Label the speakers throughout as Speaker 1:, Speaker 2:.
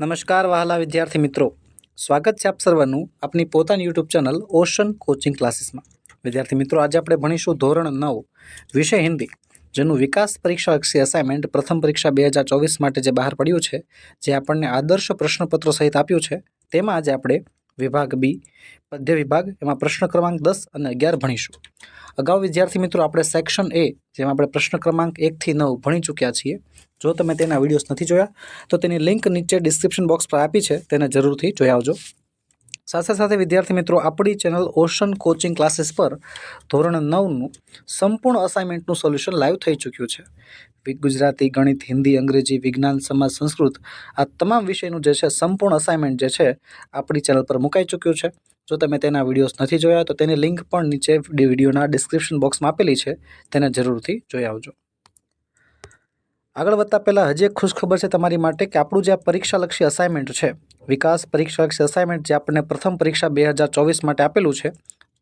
Speaker 1: નમસ્કાર વહાલા વિદ્યાર્થી મિત્રો. સ્વાગત છે આપ સર્વનું આપની પોતાની યુટ્યુબ ચેનલ ઓશન કોચિંગ ક્લાસીસમાં. વિદ્યાર્થી મિત્રો, આજે આપણે ભણીશું ધોરણ નવ, વિષય હિન્દી, જેનું વિકાસ પરીક્ષા લક્ષી અસાઇનમેન્ટ પ્રથમ પરીક્ષા બે હજાર ચોવીસ માટે જે બહાર પડ્યું છે, જે આપણને આદર્શ પ્રશ્નપત્રો સહિત આપ્યું છે, તેમાં આજે આપણે વિભાગ બી પદ્ય વિભાગ, એમાં પ્રશ્ન ક્રમાંક દસ અને અગિયાર ભણીશું. અગાઉ વિદ્યાર્થી મિત્રો, આપણે સેક્શન એ, જેમાં આપણે પ્રશ્ન ક્રમાંક એકથી નવ ભણી ચૂક્યા છીએ જો તમે તેના વિડીયોઝ નથી જોયા, તો તેની લિંક નીચે ડિસ્ક્રિપ્શન બોક્સ પર આપી છે, તેને જરૂરથી જોઈ આવજો. સાથે સાથે વિદ્યાર્થી મિત્રો, આપણી ચેનલ ઓશન કોચિંગ ક્લાસીસ પર ધોરણ નવનું સંપૂર્ણ અસાઇનમેન્ટનું સોલ્યુશન લાઈવ થઈ ચૂક્યું છે. ગુજરાતી, ગણિત, હિન્દી, અંગ્રેજી, વિજ્ઞાન, સમાજ, સંસ્કૃત આ તમામ વિષયનું જે છે, સંપૂર્ણ અસાઇનમેન્ટ જે છે, આપણી ચેનલ પર મુકાઈ ચૂક્યું છે. જો તમે તેના વિડીયોઝ નથી જોયા, તો તેની લિંક પણ નીચે વિડીયોના ડિસ્ક્રિપ્શન બોક્સમાં આપેલી છે, તેને જરૂરથી જોઈ આવજો. આગળ વધતા પહેલાં હજી એક ખુશખબર છે તમારી માટે કે આપણું જે આ પરીક્ષાલક્ષી અસાઇનમેન્ટ છે, વિકાસ પરીક્ષાલક્ષી અસાઇનમેન્ટ જે આપણને પ્રથમ પરીક્ષા બે હજાર ચોવીસ માટે આપેલું છે,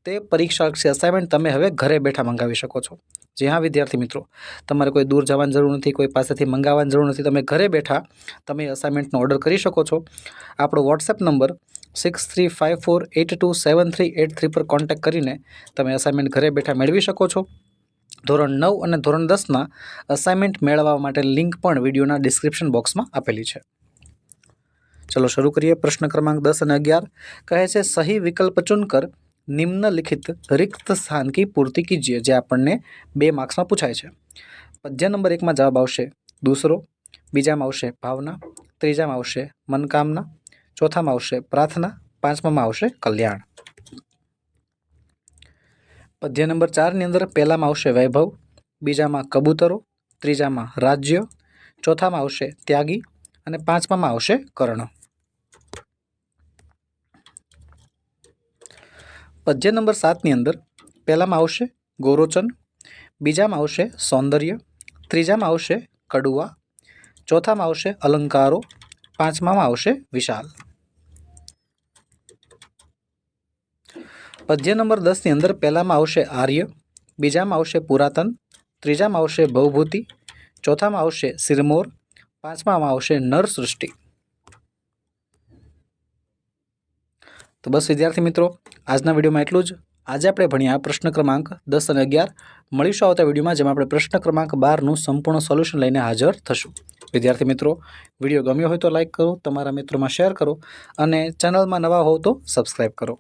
Speaker 1: તે પરીક્ષાલક્ષી અસાઇનમેન્ટ તમે હવે ઘરે બેઠા મંગાવી શકો છો. જી હા, વિદ્યાર્થી મિત્રો, તમારે કોઈ દૂર જવાની જરૂર નથી, કોઈ પાસેથી મંગાવવાની જરૂર નથી, તમે ઘરે બેઠા તમે અસાઇનમેન્ટનો ઓર્ડર કરી શકો છો. આપણો WhatsApp number six three five four eight two seven three eight three પર કોન્ટેક્ટ કરીને તમે અસાઇનમેન્ટ ઘરે બેઠા મેળવી શકો છો. ધોરણ નવ અને ધોરણ દસના અસાઇનમેન્ટ મેળવવા માટે લિંક પણ વિડીયોના ડિસ્ક્રિપ્શન બોક્સમાં આપેલી છે. ચલો શરૂ કરીએ પ્રશ્ન ક્રમાંક દસ અને અગિયાર. કહે છે, સહી વિકલ્પ ચુનકર નિમ્નલિખિત રિક્ત સ્થાન કી પૂર્તિ કીજીએ, જે આપણને બે માર્ક્સમાં પૂછાય છે. પદ્ય નંબર એકમાં જવાબ આવશે, દૂસરો. બીજામાં આવશે, ભાવના. ત્રીજામાં આવશે, મનકામના. ચોથામાં આવશે, પ્રાર્થના. પાંચમામાં આવશે, કલ્યાણ. પદ્ય નંબર ચારની અંદર પહેલામાં આવશે વૈભવ, બીજામાં કબૂતરો, ત્રીજામાં રાજ્ય, ચોથામાં આવશે ત્યાગી અને પાંચમામાં આવશે કર્ણ. પદ્ય નંબર સાતની અંદર પહેલામાં આવશે ગોરોચન, બીજામાં આવશે સૌંદર્ય, ત્રીજામાં આવશે કડુઆ, ચોથામાં આવશે અલંકારો, પાંચમામાં આવશે વિશાલ. પદ્ય નંબર દસની અંદર પહેલામાં આવશે આર્ય, બીજામાં આવશે પુરાતન, ત્રીજામાં આવશે ભવભૂતિ ચોથામાં આવશે સિરમોર, પાંચમામાં આવશે નર સૃષ્ટિ તો બસ વિદ્યાર્થી મિત્રો, આજના વિડીયોમાં એટલું જ. આજે આપણે ભણ્યા પ્રશ્ન ક્રમાંક દસ અને અગિયાર. મળીશું આવતા વિડીયોમાં જેમાં આપણે પ્રશ્ન ક્રમાંક બારનું સંપૂર્ણ સોલ્યુશન લઈને હાજર થશું. વિદ્યાર્થી મિત્રો, વીડિયો ગમ્યો હોય તો લાઇક કરો, તમારા મિત્રોમાં શેર કરો અને ચેનલમાં નવા હોવ તો સબસ્ક્રાઈબ કરો.